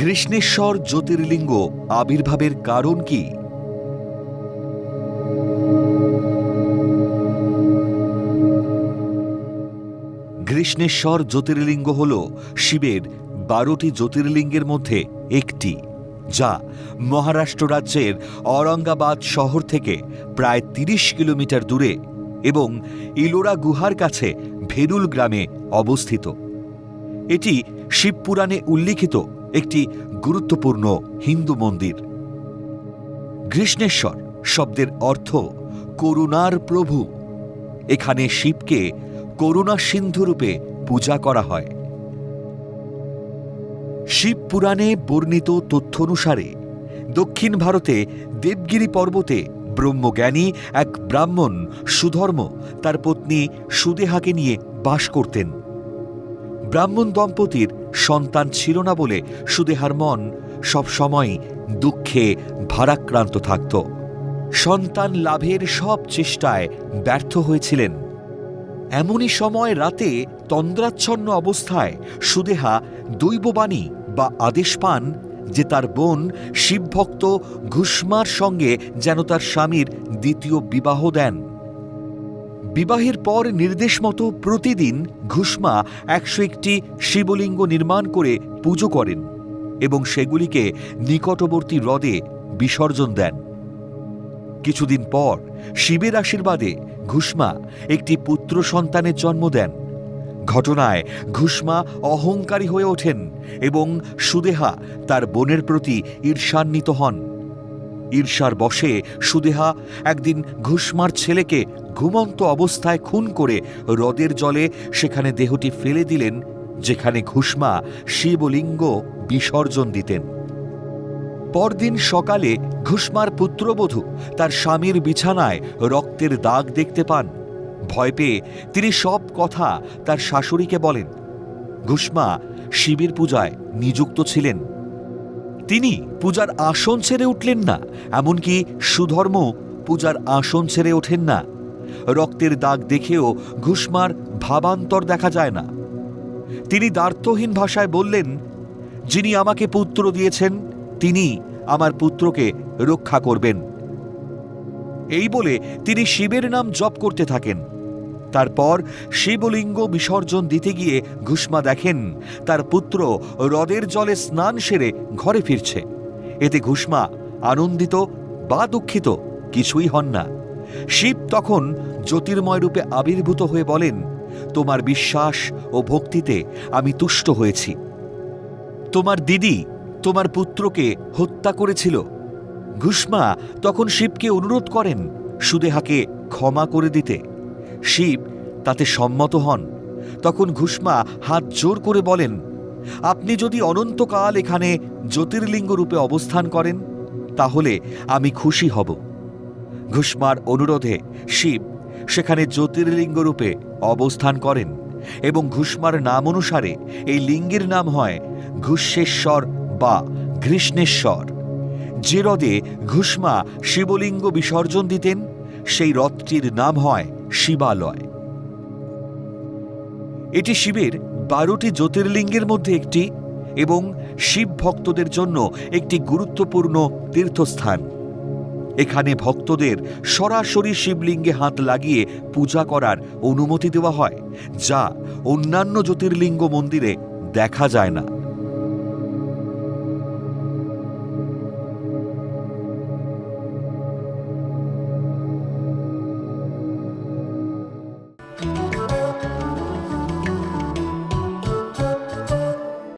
কৃষ্ণেশ্বর জ্যোতির্লিঙ্গ আবির্ভাবের কারণ কি? কৃষ্ণেশ্বর জ্যোতির্লিঙ্গ হল শিবের বারোটি জ্যোতির্লিঙ্গের মধ্যে একটি, যা মহারাষ্ট্র রাজ্যের ঔরঙ্গাবাদ শহর থেকে প্রায় তিরিশ কিলোমিটার দূরে এবং ইলোরা গুহার কাছে ভেরুল গ্রামে অবস্থিত। এটি শিবপুরাণে উল্লিখিত একটি গুরুত্বপূর্ণ হিন্দু মন্দির। কৃষ্ণেশ্বর শব্দের অর্থ করুণার প্রভু। এখানে শিবকে করুণা সিন্ধুরূপে পূজা করা হয়। শিব পুরাণে বর্ণিত তথ্য অনুসারে দক্ষিণ ভারতে দেবগিরি পর্বতে ব্রহ্মজ্ঞানী এক ব্রাহ্মণ সুধর্ম তার পত্নী সুদেহাকে নিয়ে বাস করতেন। ব্রাহ্মণ দম্পতির সন্তান ছিল না বলে সুদেহার মন সবসময় দুঃখে ভারাক্রান্ত থাকত। সন্তান লাভের সব চেষ্টায় ব্যর্থ হয়েছিলেন। এমনই সময় রাতে তন্দ্রাচ্ছন্ন অবস্থায় সুদেহা দৈববাণী বা আদেশ পান যে তার বোন শিবভক্ত ঘুষমার সঙ্গে যেন তার স্বামীর দ্বিতীয় বিবাহ দেন। বিবাহের পর নির্দেশ মতো প্রতিদিন ঘুষমা একশো একটি শিবলিঙ্গ নির্মাণ করে পুজো করেন এবং সেগুলিকে নিকটবর্তী হ্রদে বিসর্জন দেন। কিছুদিন পর শিবের আশীর্বাদে ঘুষমা একটি পুত্র সন্তানের জন্ম দেন। ঘটনায় ঘুষমা অহংকারী হয়ে ওঠেন এবং সুদেহা তার বোনের প্রতি ঈর্ষান্বিত হন। ঈর্ষার বশে সুদেহা একদিন ঘুষমার ছেলেকে ঘুমন্ত অবস্থায় খুন করে হ্রদের জলে সেখানে দেহটি ফেলে দিলেন, যেখানে ঘুষমা শিবলিঙ্গ বিসর্জন দিতেন। পরদিন সকালে ঘুষমার পুত্রবধূ তার স্বামীর বিছানায় রক্তের দাগ দেখতে পান। ভয় পেয়ে তিনি সব কথা তার শাশুড়িকে বলেন। ঘুষমা শিবের পূজায় নিযুক্ত ছিলেন। তিনি পূজার আসন ছেড়ে উঠলেন না, এমনকি সুধর্ম পূজার আসন ছেড়ে ওঠেন না। রক্তের দাগ দেখেও ঘুষমার ভাবান্তর দেখা যায় না। তিনি দ্বার্থহীন ভাষায় বললেন, যিনি আমাকে পুত্র দিয়েছেন, তিনি আমার পুত্রকে রক্ষা করবেন। এই বলে তিনি শিবের নাম জপ করতে থাকেন। তারপর শিবলিঙ্গ বিসর্জন দিতে গিয়ে ঘুষমা দেখেন, তার পুত্র হ্রদের জলে স্নান সেরে ঘরে ফিরছে। এতে ঘুষমা আনন্দিত বা দুঃখিত কিছুই হন না। শিব তখন জ্যোতির্ময় রূপে আবির্ভূত হয়ে বলেন, তোমার বিশ্বাস ও ভক্তিতে আমি তুষ্ট হয়েছি। তোমার দিদি তোমার পুত্রকে হত্যা করেছিল। ঘুষমা তখন শিবকে অনুরোধ করেন সুদেহাকে ক্ষমা করে দিতে। শিব তাতে সম্মত হন। তখন ঘুষমা হাত জোর করে বলেন, আপনি যদি অনন্তকাল এখানে জ্যোতির্লিঙ্গ রূপে অবস্থান করেন, তাহলে আমি খুশি হব। ঘুষমার অনুরোধে শিব সেখানে জ্যোতির্লিঙ্গ রূপে অবস্থান করেন এবং ঘুষমার নাম অনুসারে এই লিঙ্গের নাম হয় ঘুষ্যেশ্বর বা ঘৃষ্ণেশ্বর। যে হ্রদে ঘুষমা শিবলিঙ্গ বিসর্জন দিতেন, সেই হ্রদটির নাম হয় শিবালয়। এটি শিবের বারোটি জ্যোতির্লিঙ্গের মধ্যে একটি এবং শিব ভক্তদের জন্য একটি গুরুত্বপূর্ণ তীর্থস্থান। এখানে ভক্তদের সরাসরি শিবলিঙ্গে হাত লাগিয়ে পূজা করার অনুমতি দেওয়া হয়, যা অন্যান্য জ্যোতির্লিঙ্গ মন্দিরে দেখা যায় না।